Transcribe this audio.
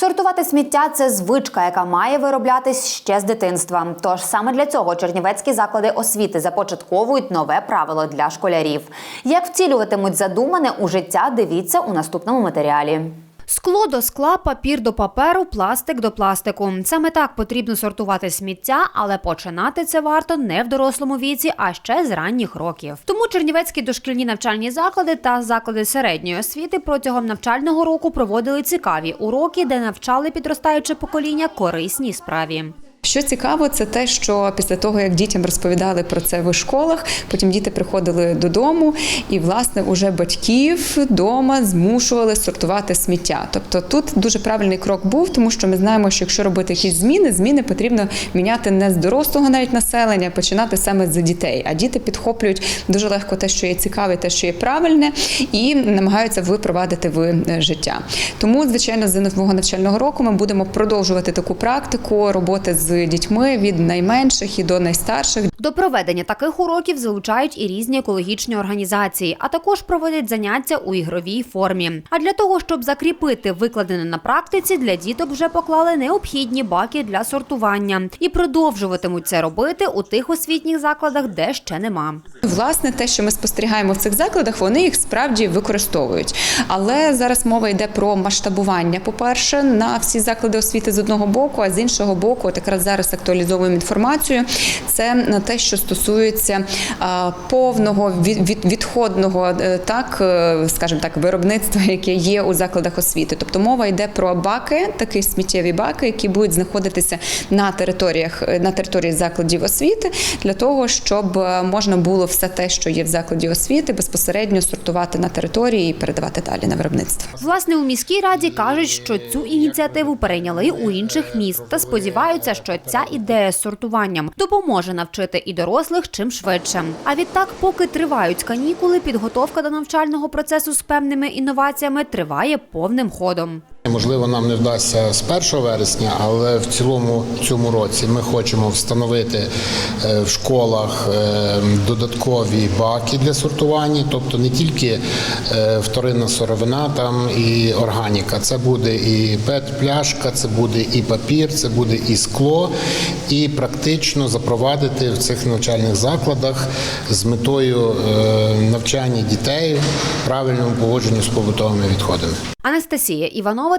Сортувати сміття це звичка, яка має вироблятись ще з дитинства. Тож саме для цього чернівецькі заклади освіти започатковують нове правило для школярів. Як втілюватимуть задумане у життя, дивіться у наступному матеріалі. Скло до скла, папір до паперу, пластик до пластику. Саме так потрібно сортувати сміття, але починати це варто не в дорослому віці, а ще з ранніх років. Тому чернівецькі дошкільні навчальні заклади та заклади середньої освіти протягом навчального року проводили цікаві уроки, де навчали підростаюче покоління корисній справі. Що цікаво, це те, що після того, як дітям розповідали про це в школах, потім діти приходили додому, і власне уже батьків вдома змушували сортувати сміття. Тобто тут дуже правильний крок був, тому що ми знаємо, що якщо робити якісь зміни, зміни потрібно міняти не з дорослого навіть населення, а починати саме з дітей. А діти підхоплюють дуже легко те, що є цікаве, те, що є правильне, і намагаються випровадити в е, життя. Тому, звичайно, з нового навчального року ми будемо продовжувати таку практику роботи з дітьми від найменших і до найстарших. До проведення таких уроків залучають і різні екологічні організації, а також проводять заняття у ігровій формі. А для того, щоб закріпити викладене на практиці, для діток вже поклали необхідні баки для сортування і продовжуватимуть це робити у тих освітніх закладах, де ще нема. Власне, те, що ми спостерігаємо в цих закладах, вони їх справді використовують. Але зараз мова йде про масштабування. По-перше, на всі заклади освіти з одного боку, а з іншого боку, от якраз зараз актуалізовуємо інформацію. Це на те, що стосується повного від, від, відходного, е, так е, скажімо так, виробництва, яке є у закладах освіти. Тобто мова йде про баки, такі сміттєві баки, які будуть знаходитися на територіях е, на території закладів освіти, для того, щоб можна було все те, що є в закладі освіти, безпосередньо сортувати на території і передавати далі на виробництво. Власне, у міській раді кажуть, що цю ініціативу перейняли у інших міст та сподіваються, що ця ідея з сортуванням допоможе навчити і дорослих чим швидше. А відтак, поки тривають канікули, підготовка до навчального процесу з певними інноваціями триває повним ходом. Можливо, нам не вдасться з 1 вересня, але в цілому цьому році ми хочемо встановити е, в школах е, додаткові баки для сортування, тобто не тільки е, вторинна сировина там і органіка. Це буде і пет-пляшка, це буде і папір, це буде і скло, і практично запровадити в цих навчальних закладах з метою навчання дітей правильному поводженню з побутовими відходами. Анастасія Іванова,